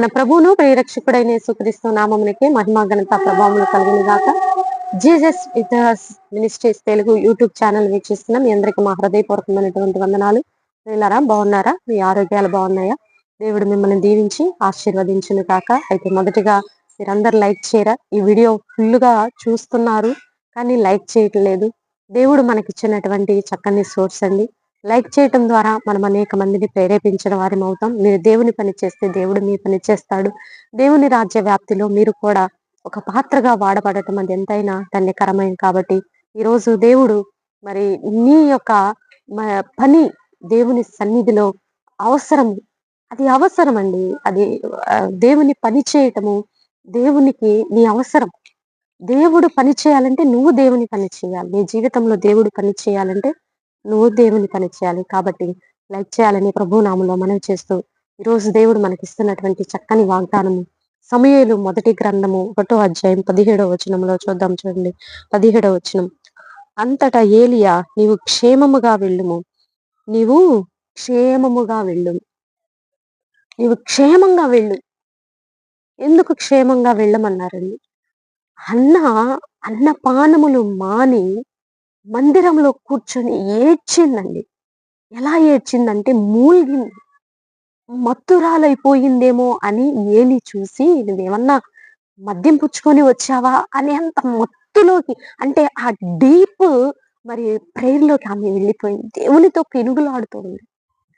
మన ప్రభువును ప్రేరక్షకుడైన యేసుక్రీస్తు నామమునికి మహిమా ఘనత ప్రభావం కలిగిన గాక. Jesus with ministries Telugu YouTube channel వీక్షిస్తున్న. మీ అందరికీ మా హృదయపూర్వకమైనటువంటి వందనాలు. ప్రియులరా బాగున్నారా? మీ ఆరోగ్యాలు బాగున్నాయా? దేవుడు మిమ్మల్ని దీవించి ఆశీర్వదించును కాక అయితే మొదటిగా మీరందరు లైక్ చేయరా? ఈ వీడియో ఫుల్గా చూస్తున్నారు కానీ లైక్ చేయట్లేదు. దేవుడు మనకిచ్చినటువంటి చక్కని సోర్స్ అండి. లైక్ చేయటం ద్వారా మనం అనేక మందిని ప్రేరేపించిన వారం అవుతాం. మీరు దేవుని పని చేస్తే దేవుడు మీ పని చేస్తాడు. దేవుని రాజ్య వ్యాప్తిలో మీరు కూడా ఒక పాత్రగా వాడబడటం అది ఎంతైనా ధన్యకరమైన. కాబట్టి ఈరోజు దేవుడు మరి నీ యొక్క మ- పని దేవుని సన్నిధిలో అవసరం. అది అవసరం అండి అది దేవుని పని చేయటము దేవునికి నీ అవసరం. దేవుడు పని చేయాలంటే నువ్వు దేవుని పని చేయాలి. నీ జీవితంలో దేవుడు పని చేయాలంటే నువ్వు దేవుని పని చేయాలి కాబట్టి లైక్ చేయాలని ప్రభునాములో మనవి మనం చేస్తూ ఈరోజు దేవుడు మనకి ఇస్తున్నటువంటి చక్కని వాగ్దానము. సమయలు మొదటి గ్రంథము ఒకటో అధ్యాయం పదిహేడవ వచనంలో చూద్దాం చూడండి. పదిహేడవ వచనం. అంతటా ఏలియా నీవు క్షేమముగా వెళ్ళుము. నీవు క్షేమముగా వెళ్ళు నీవు క్షేమంగా వెళ్ళు. ఎందుకు క్షేమంగా వెళ్ళమన్నారండి? అన్న అన్నపానములు మాని మందిరంలో కూర్చొని ఏడ్చిందండి. ఎలా ఏడ్చిందంటే మూల్గింది. మత్తురాలైపోయిందేమో అని ఏలి చూసి నువ్వేమన్నా మద్యం పుచ్చుకొని వచ్చావా అని అంత మత్తులోకి అంటే ఆ డీప్ మరి ప్రేయర్లోకి ఆమె వెళ్ళిపోయింది. దేవునితో పెనుగులాడుతోంది.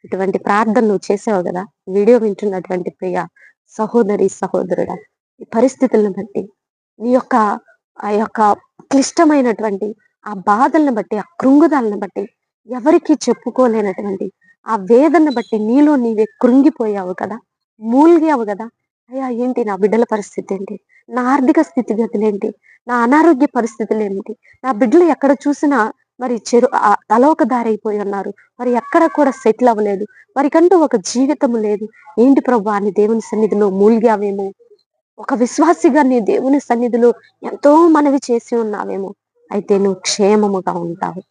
ఇటువంటి ప్రార్థన నువ్వు చేసావు కదా? వీడియో వింటున్నటువంటి ప్రియ సహోదరి సహోదరుడా ఈ పరిస్థితులను బట్టి నీ యొక్క ఆ యొక్క క్లిష్టమైనటువంటి ఆ బాధలను బట్టి ఆ కృంగుదలను బట్టి ఎవరికి చెప్పుకోలేనటువంటి ఆ వేదనను బట్టి నీలో నీవే కృంగిపోయావు కదా మూలిగావు కదా. అయ్యా ఏంటి నా బిడ్డల పరిస్థితి ఏంటి? నా ఆర్థిక స్థితిగతులు ఏంటి? నా అనారోగ్య పరిస్థితులు ఏంటి? నా బిడ్డలు ఎక్కడ చూసినా మరి చెరు ఆ తలోక దారైపోయి ఉన్నారు. మరి ఎక్కడ కూడా సెటిల్ అవ్వలేదు. వారికంటూ ఒక జీవితం లేదు. ఏంటి ప్రభు అని దేవుని సన్నిధిలో మూలిగావేమో? ఒక విశ్వాసిగా నీ దేవుని సన్నిధిలో ఎంతో మనవి చేసి ఉన్నావేమో? అయితే నువ్వు క్షేమముగా ఉంటావు.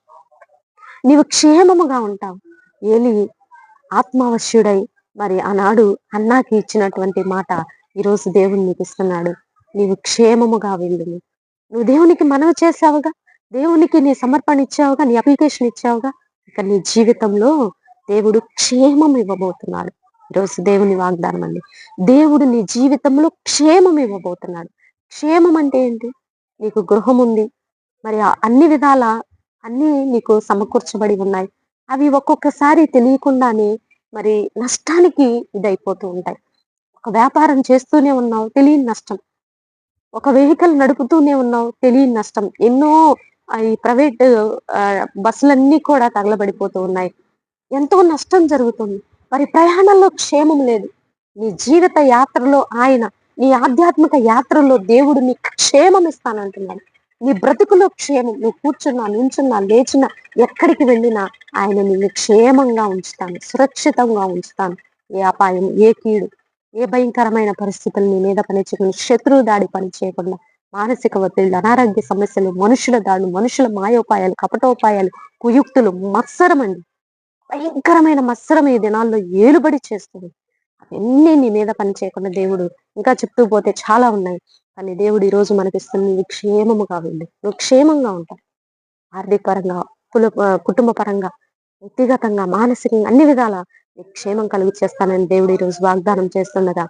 నీవు క్షేమముగా ఉంటావు. ఏలి ఆత్మావశ్యుడై మరి ఆనాడు అన్నాకి ఇచ్చినటువంటి మాట ఈరోజు దేవుని నీకు ఇస్తున్నాడు. నీవు క్షేమముగా వెళ్ళుము నువ్వు దేవునికి మనవి చేసావుగా దేవునికి నీ సమర్పణ ఇచ్చావుగా? నీ అప్లికేషన్ ఇచ్చావుగా? ఇక నీ జీవితంలో దేవుడు క్షేమం ఇవ్వబోతున్నాడు. ఈరోజు దేవుని వాగ్దానం అండి. దేవుడు నీ జీవితంలో క్షేమం ఇవ్వబోతున్నాడు. క్షేమం అంటే ఏంటి? నీకు గృహం ఉంది మరి అన్ని విధాల అన్ని నీకు సమకూర్చబడి ఉన్నాయి. అవి ఒక్కొక్కసారి తెలియకుండానే మరి నష్టానికి ఇదైపోతూ ఉంటాయి. ఒక వ్యాపారం చేస్తూనే ఉన్నావు తెలియని నష్టం. ఒక వెహికల్ నడుపుతూనే ఉన్నావు తెలియని నష్టం. ఎన్నో ఈ ప్రైవేట్ బస్సులన్నీ కూడా తగలబడిపోతూ ఉన్నాయి. ఎంతో నష్టం జరుగుతుంది. మరి ప్రయాణంలో క్షేమం లేదు. నీ జీవిత యాత్రలో ఆయన నీ ఆధ్యాత్మిక యాత్రలో దేవుడు నీకు క్షేమం ఇస్తానంటున్నాడు. నీ బ్రతుకులో క్షేమం నువ్వు కూర్చున్నా నించున్నా లేచినా ఎక్కడికి వెళ్ళినా ఆయన నిన్ను క్షేమంగా ఉంచుతాను సురక్షితంగా ఉంచుతాను. ఏ అపాయం ఏ కీడు ఏ భయంకరమైన పరిస్థితులు నీ మీద పనిచేయకుండా శత్రువు దాడి పని చేయకుండా మానసిక ఒత్తిళ్ళు అనారోగ్య సమస్యలు మనుషుల దాడులు మనుషుల మాయోపాయాలు కపటోపాయాలు కుయుక్తులు మత్సరం అండి భయంకరమైన మత్సరం ఈ దినాల్లో ఏలుబడి చేస్తుంది. అవన్నీ నీ మీద పని చేయకుండా దేవుడు ఇంకా చెప్తూ పోతే చాలా ఉన్నాయి. కానీ దేవుడు ఈరోజు రోజు మనకిస్తున్న నీవు క్షేమముగా వెళ్ళు నువ్వు క్షేమంగా ఉంటావు. ఆర్థిక పరంగా కుల కుటుంబ పరంగా వ్యక్తిగతంగా మానసికంగా అన్ని విధాల నీకు క్షేమం కలుగు చేస్తానని దేవుడు ఈరోజు రోజు వాగ్దానం చేస్తుండగా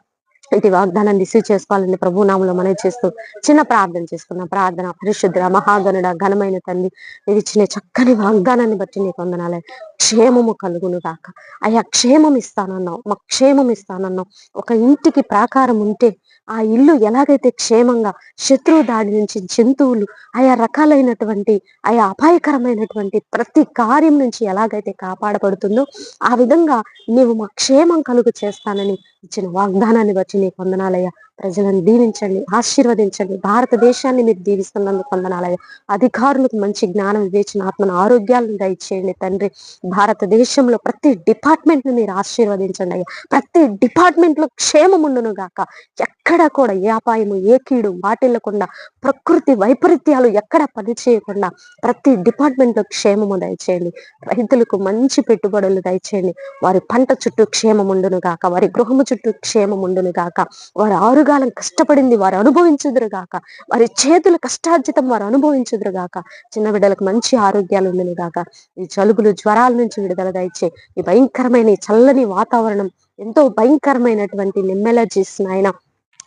ఇది వాగ్దానం రిసీవ్ చేసుకోవాలని ప్రభు నామంలో మనం చేస్తూ చిన్న ప్రార్థన చేసుకున్నాం ప్రార్థన పరిశుద్ధ మహాగణుడ ఘనమైన తల్లి ఇది ఇచ్చిన చక్కని వాగ్దానాన్ని బట్టి నీకు వందనాలే. క్షేమము కలుగును గాక. అయ్యా క్షేమం ఇస్తానన్నావు. మాకు క్షేమం ఇస్తానన్నావు. ఒక ఇంటికి ప్రాకారం ఉంటే ఆ ఇల్లు ఎలాగైతే క్షేమంగా శత్రువు దాడి నుంచి జంతువులు ఆయా రకాలైనటువంటి ఆయా అపాయకరమైనటువంటి ప్రతి కార్యం నుంచి ఎలాగైతే కాపాడబడుతుందో ఆ విధంగా నీవు మా క్షేమం కలుగు చేస్తానని ఇచ్చిన వాగ్దానాన్ని బట్టి నీకు వందనాలయ్యా. ప్రజలను దీవించండి ఆశీర్వదించండి. భారతదేశాన్ని మీరు దీవిస్తున్నందుకు వందనాలయ్యా. అధికారులకు మంచి జ్ఞానం వివేచన ఆత్మను ఆరోగ్యాలను దయచేయండి తండ్రి. భారతదేశంలో ప్రతి డిపార్ట్మెంట్ని మీరు ఆశీర్వదించండి అయ్యా. ప్రతి డిపార్ట్మెంట్లో క్షేమముండును గాక. ఎక్కడ కూడా ఏ అపాయము ఏ కీడు వాటిల్లకుండా ప్రకృతి వైపరీత్యాలు ఎక్కడ పనిచేయకుండా ప్రతి డిపార్ట్మెంట్లో క్షేమము దయచేయండి. రైతులకు మంచి పెట్టుబడులు దయచేయండి. వారి పంట చుట్టూ క్షేమం ఉండును గాక. వారి గృహము చుట్టూ క్షేమం ఉండును గాక. వారి ఆరుగా ఆరుగాలం కష్టపడింది వారు అనుభవించుదురు గాక వారి చేతుల కష్టార్జితం వారు అనుభవించుదురు గాక చిన్న బిడ్డలకు మంచి ఆరోగ్యాలు ఉండను గాక ఈ జలుబులు జ్వరాల నుంచి విడుదల దయచే ఈ భయంకరమైన ఈ చల్లని వాతావరణం ఎంతో భయంకరమైనటువంటి నిమ్మెలర్జీస్ నాయన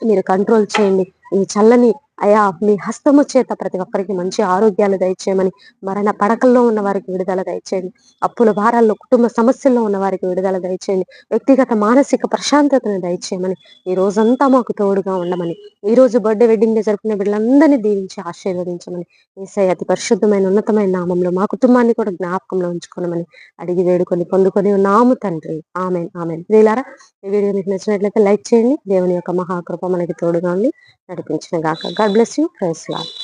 మీరు కంట్రోల్ చేయండి. ఈ చల్లని అయా మీ హస్తము చేత ప్రతి ఒక్కరికి మంచి ఆరోగ్యాలు దయచేయమని మరణ పడకల్లో ఉన్న వారికి విడుదల దయచేయండి. అప్పుల భారాల్లో కుటుంబ సమస్యల్లో ఉన్న వారికి విడుదల దయచేయండి. వ్యక్తిగత మానసిక ప్రశాంతతను దయచేయమని ఈ రోజంతా మాకు తోడుగా ఉండమని ఈ రోజు బర్త్డే వెడ్డింగ్ డే జరుపుకునే బిడ్డలందరినీ దీవించి ఆశీర్వదించమని ఈసై అతి పరిశుద్ధమైన ఉన్నతమైన నామంలో మా కుటుంబాన్ని కూడా జ్ఞాపకంలో ఉంచుకోనమని అడిగి వేడుకొని పొందుకొని నాము తండ్రి. Amen amen. ప్రియులారా ఈ వీడియో మీకు నచ్చినట్లయితే లైక్ చేయండి. దేవుని యొక్క మహాకృప మనకి తోడుగా ఉండి నడిపించిన గాక. God bless you. Praise Lord.